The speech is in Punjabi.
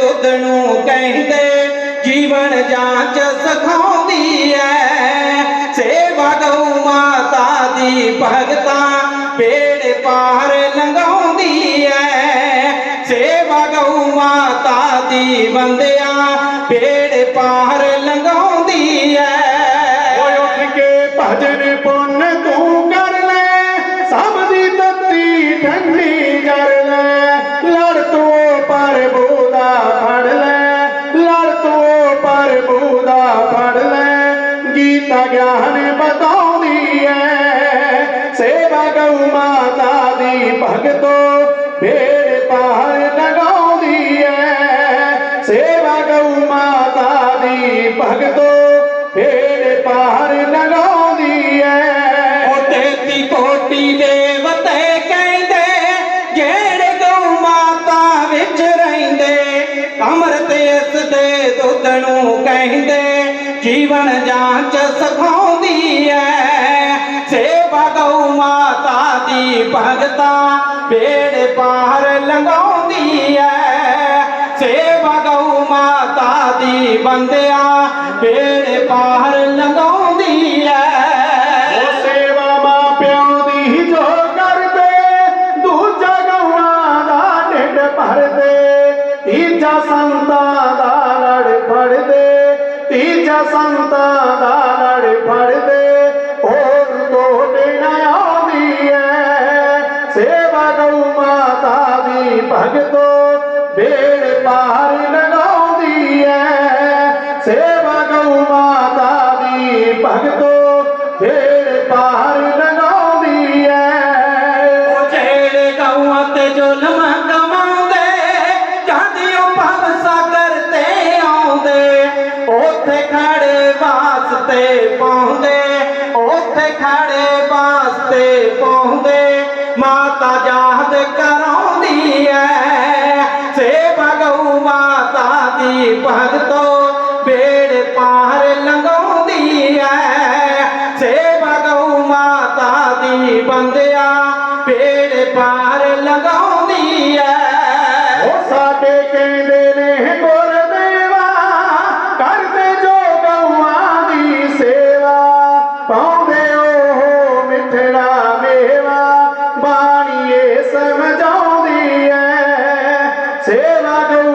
ਦੁੱਧ ਨੂੰ ਕਹਿੰਦੇ, ਜੀਵਨ ਜਾਂਚ ਸਿਖਾਉਂਦੀ ਐ। ਸੇਵਾ ਗਊ ਮਾਤਾ ਦੀ ਭਗਤਾ, ਪੇੜ ਪਾਰ ਲੰਘਾਉਂਦੀ ਐ। ਸੇਵਾ ਗਊ ਮਾਤਾ ਦੀ ਬੰਦਿਆ, ਪੇੜ ਪਾਰ ਲੰਘਾਉਂਦੀ ਐ। ਓਏ ਉੱਠ ਕੇ ਭਜਨ ਗਿਆਨ ਬਤਾਉਂਦੀ ਐ। ਸੇਵਾ ਗਊ ਮਾਤਾ ਦੀ, ਭਗਤੋ ਫੇਰ ਪਾਰ ਲਗਾਉਂਦੀ ਐ। ਸੇਵਾ ਗਊ ਮਾਤਾ ਦੀ, ਭਗਤੋ ਫੇਰ ਪਾਰ ਲਗਾਉਂਦੀ ਐ। ਉਹ ਤੇਤੀ ਕੋਟੀ ਦੇਵਤੇ ਕਹਿੰਦੇ, ਜਿਹੜੇ ਗਊ ਮਾਤਾ ਵਿੱਚ ਰਹਿੰਦੇ, ਅੰਮ੍ਰਿਤ ਇਸ ਦੇ ਦੁੱਧ ਨੂੰ ਕਹਿੰਦੇ। ਜੀਵਨ ਜਾਂਚ ਸਿਖਾਉਂਦੀ ਐ। ਸੇਵਾ ਗਊ ਮਾਤਾ ਦੀ ਭਗਤਾ ਪੇੜ ਪਾਰ ਲੰਘਾਉਂਦੀ ਐ। ਸੇਵਾ ਗਊ ਮਾਤਾ ਦੀ ਬੰਦਿਆ ਪੇੜ ਪਾਰ ਲੰਘਾਉਂਦੀ ਐ। ਉਹ ਤੀਜਾ ਸੰਤਾਂ ਦਾ ਲੜ ਫੜਦੇ, ਹੋਰ ਤੋੜੇ ਨਾ ਆਉਂਦੀ ਐ। ਸੇਵਾ ਗਊ ਮਾਤਾ ਦੀ ਭਗਤੋ ਬੇੜ ਪਾਰ ਲਗਾਉਂਦੀ ਐ। ਸੇਵਾ ਗਊ ਮਾਤਾ ਦੀ ਭਗਤੋ ਬੇੜ ਖੜੇ ਵਾਸਤੇ ਪਾਉਂਦੇ, ਉੱਥੇ ਖੜੇ ਵਾਸਤੇ ਪਾਉਂਦੇ। ਮਾਤਾ ਯਾਦ ਕਰਾਉਂਦੀ ਐ ਸੇਵਾ ਗਊ ਮਾਤਾ ਦੀ ਭਗਤੋ। ਬੇੜ ਪਾਰ ਲੰਘਾਉਂਦੀ ਐ ਸੇਵਾ ਗਊ ਮਾਤਾ ਦੀ ਬੰਦਿਆ। ਬੇੜ ਪਾਰ ਲੰਘਾਉਂਦੀ ਐ। ਉਹ ਸਾਡੇ ਪਾਉਂਦੇ ਉਹ ਮਿੱਠੜਾ ਮੇਵਾ ਬਾਣੀਏ ਸਮਝਾਉਂਦੀ ਐ। ਸੇਵਾ ਦੇ